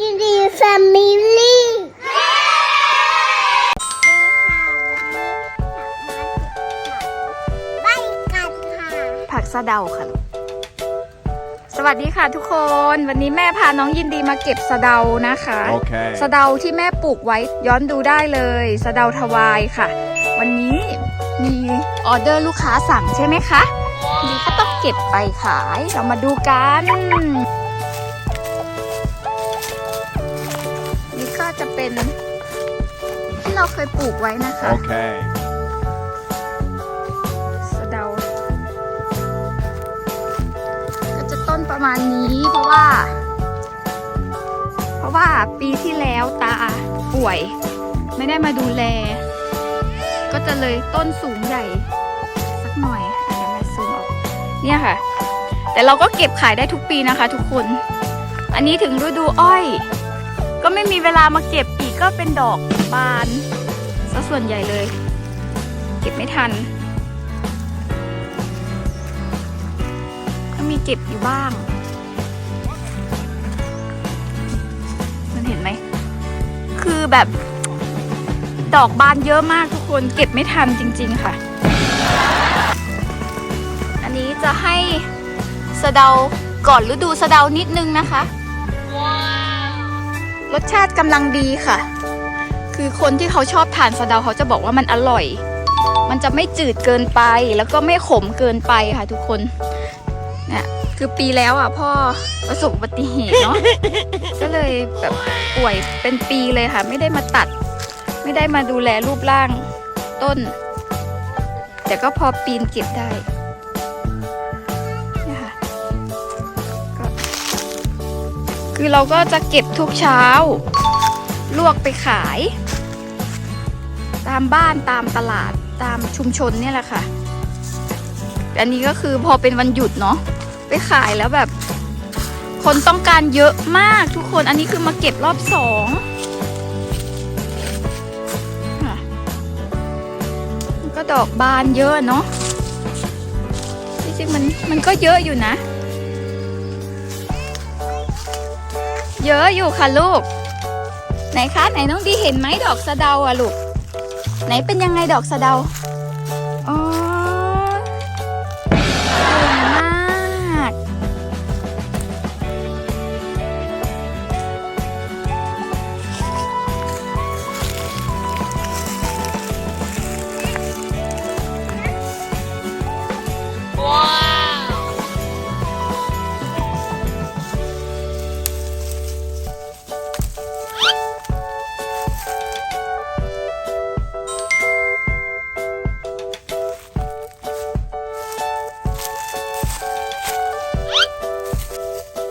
กินดีแฟมิลี่ผักสะเดาค่ะ สวัสดีค่ะทุกคน วันนี้แม่พาน้องยินดีมาเก็บสะเดานะคะ okay. สะเดาที่แม่ปลูกไว้ย้อนดูได้เลย สะเดาทวายค่ะ วันนี้มีออเดอร์ลูกค้าสั่งใช่ไหมคะดีก็ต้องเก็บไปขาย เรามาดูกัน ก็จะเป็นที่เราเคยปลูกไว้นะคะ Okay. สะเดา ก็จะต้นประมาณนี้เพราะว่า เพราะว่าปีที่แล้วตาป่วย ไม่ได้มาดูแล ก็จะเลยต้นสูงใหญ่ สักหน่อยอาจจะมาซูมออก เนี่ยค่ะ แต่เราก็เก็บขายได้ทุกปีนะคะ ทุกคน อันนี้ถึงฤดูอ้อย ก็ไม่มีเวลามาเก็บอี ก็เป็นดอกบานซะส่วนใหญ่เลย เก็บไม่ทัน ก็มีเก็บอยู่บ้าง มันเห็นไหม คือแบบดอกบานเยอะมากทุกคนเก็บไม่ทันจริง ๆ ค่ะ อันนี้จะให้สะเดาก่อนฤดูสะเดานิดนึงนะคะ รสชาติกำลังดีค่ะ คือคนที่เขาชอบทานสะเดาเขาจะบอกว่ามันอร่อย มันจะไม่จืดเกินไปแล้วก็ไม่ขมเกินไปค่ะทุกคนเนี่ยคือปีแล้วอะพ่อประสบอุบัติเหตุเนาะก็เลยแบบป่วยเป็นปีเลยค่ะ ไม่ได้มาตัด ไม่ได้มาดูแลรูปร่างต้น แต่ก็พอปีนเก็บได้ คือเราก็จะเก็บทุกเช้า ลวกไปขาย ตามบ้านตามตลาดตามชุมชนเนี่ยแหละค่ะ อันนี้ก็คือพอเป็นวันหยุดเนาะไปขายแล้วแบบ คนต้องการเยอะมากทุกคนอันนี้คือมาเก็บรอบสองก็ดอกบานเยอะเนาะจริงๆมันมันก็เยอะอยู่นะ เยอะอยู่ค่ะลูก ไหนคะไหนน้องดีเห็นไหมดอกสะเดาอะลูก ไหนเป็นยังไงดอกสะเดา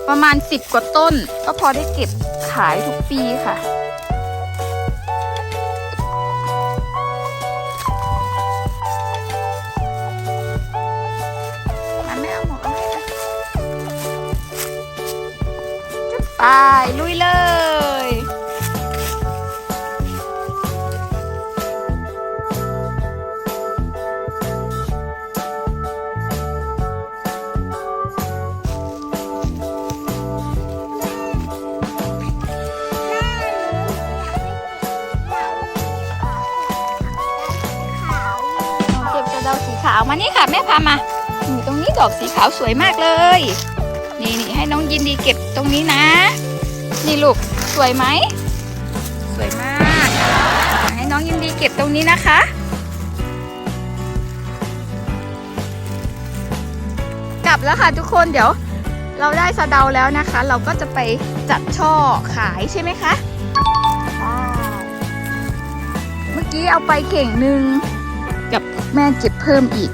ประมาณสิบกว่าต้น ก็พอได้เก็บขายทุกปีค่ะ มันไม่เอาหมวกเอาให้นะจุดไปลุยเลย เก็บกระเดาสีขาวมานี่ค่ะแม่พามานี่ตรงนี้ดอกสีขาวสวยมากเลย นี่นี่ให้น้องยินดีเก็บตรงนี้นะ นี่ลูกสวยไหมสวยมาก ให้น้องยินดีเก็บตรงนี้นะคะกลับแล้วค่ะทุกคนเดี๋ยวเราได้สะเดาแล้วนะคะ เราก็จะไปจัดช่อขายใช่ไหมคะ เมื่อกี้เอาไปเข่งหนึ่ง แม่เก็บเพิ่มอีก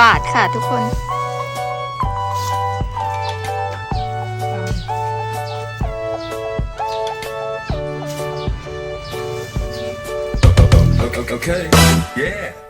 บาทค่ะทุกคน Okay. Yeah.